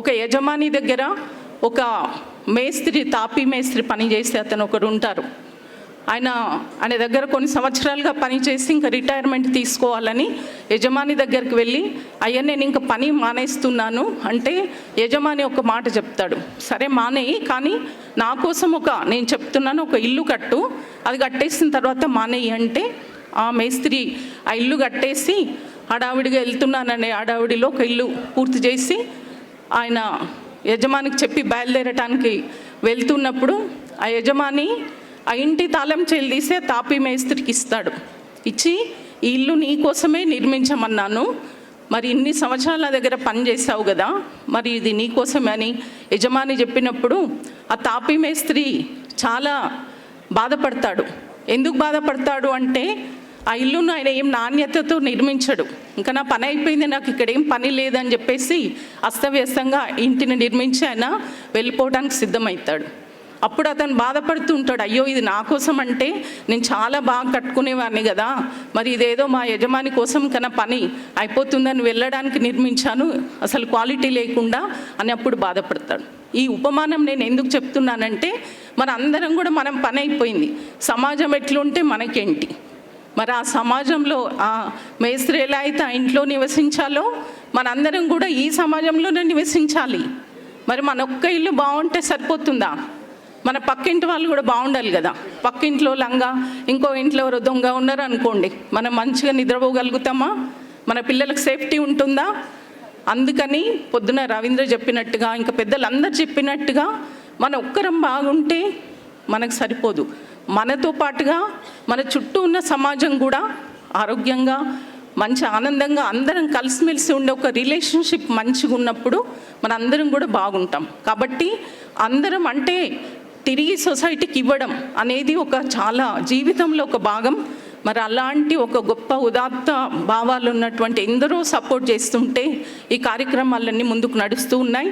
ఒక యజమాని దగ్గర ఒక మేస్త్రి తాపీ మేస్త్రి పని చేస్తే అతను ఒకడు ఉంటారు. ఆయన ఆయన దగ్గర కొన్ని సంవత్సరాలుగా పని చేసి ఇంకా రిటైర్మెంట్ తీసుకోవాలని యజమాని దగ్గరికి వెళ్ళి అయ్యా నేను ఇంకా పని మానేస్తున్నాను అంటే యజమాని ఒక మాట చెప్తాడు. సరే మానేయి కానీ నా కోసం ఒక నేను చెప్తున్నాను ఒక ఇల్లు కట్టు. అది కట్టేసిన తర్వాత మానేయి అంటే ఆ మేస్త్రి ఆ ఇల్లు కట్టేసి హడావిడిగా వెళ్తున్నాననే హడావిడిలో ఒక ఇల్లు పూర్తి చేసి ఆయన యజమానికి చెప్పి బయలుదేరటానికి వెళ్తున్నప్పుడు ఆ యజమాని ఆ ఇంటి తాళం చేలు తాపి మేస్త్రికి ఇస్తాడు. ఇచ్చి ఈ ఇల్లు నీ కోసమే నిర్మించమన్నాను. మరి ఇన్ని సంవత్సరాల దగ్గర పని చేసావు కదా మరి ఇది నీ కోసమే అని యజమాని చెప్పినప్పుడు ఆ తాపి మేస్త్రి చాలా బాధపడతాడు. ఎందుకు బాధపడతాడు అంటే ఆ ఇల్లును ఆయన ఏం నాణ్యతతో నిర్మించడు. ఇంకా నా పని అయిపోయింది నాకు ఇక్కడ ఏం పని లేదని చెప్పేసి అస్తవ్యస్తంగా ఇంటిని నిర్మించి ఆయన వెళ్ళిపోవడానికి సిద్ధమవుతాడు. అప్పుడు అతను బాధపడుతూ ఉంటాడు అయ్యో ఇది నా కోసం అంటే నేను చాలా బాగా కట్టుకునేవాడిని కదా. మరి ఇదేదో మా యజమాని కోసం కన్నా పని అయిపోతుందని వెళ్ళడానికి నిర్మించాను అసలు క్వాలిటీ లేకుండా అని అప్పుడు బాధపడతాడు. ఈ ఉపమానం నేను ఎందుకు చెప్తున్నానంటే మన అందరం కూడా మనం పని అయిపోయింది. సమాజం ఎట్లుంటే మనకేంటి? మరి ఆ సమాజంలో ఆ మేస్త్రి ఎలా అయితే ఆ ఇంట్లో నివసించాలో మనందరం కూడా ఈ సమాజంలోనే నివసించాలి. మరి మన ఒక్క ఇల్లు బాగుంటే సరిపోతుందా? మన పక్కింటి వాళ్ళు కూడా బాగుండాలి కదా. పక్కింట్లో లంగా ఇంకో ఇంట్లో ఎవరో దొంగ ఉన్నారు అనుకోండి మనం మంచిగా నిద్రపోగలుగుతామా? మన పిల్లలకు సేఫ్టీ ఉంటుందా? అందుకని పొద్దున రవీంద్ర చెప్పినట్టుగా ఇంకా పెద్దలందరూ చెప్పినట్టుగా మన ఒక్కరం బాగుంటే మనకు సరిపోదు. మనతో పాటుగా మన చుట్టూ ఉన్న సమాజం కూడా ఆరోగ్యంగా మంచి ఆనందంగా అందరం కలిసిమెలిసి ఉండే ఒక రిలేషన్షిప్ మంచిగా ఉన్నప్పుడు మన అందరం కూడా బాగుంటాం. కాబట్టి అందరం అంటే తిరిగి సొసైటీకి ఇవ్వడం అనేది ఒక చాలా జీవితంలో ఒక భాగం. మరి అలాంటి ఒక గొప్ప ఉదాత్త భావాలు ఉన్నటువంటి ఎందరో సపోర్ట్ చేస్తుంటే ఈ కార్యక్రమాలన్నీ ముందుకు నడుస్తూ ఉన్నాయి.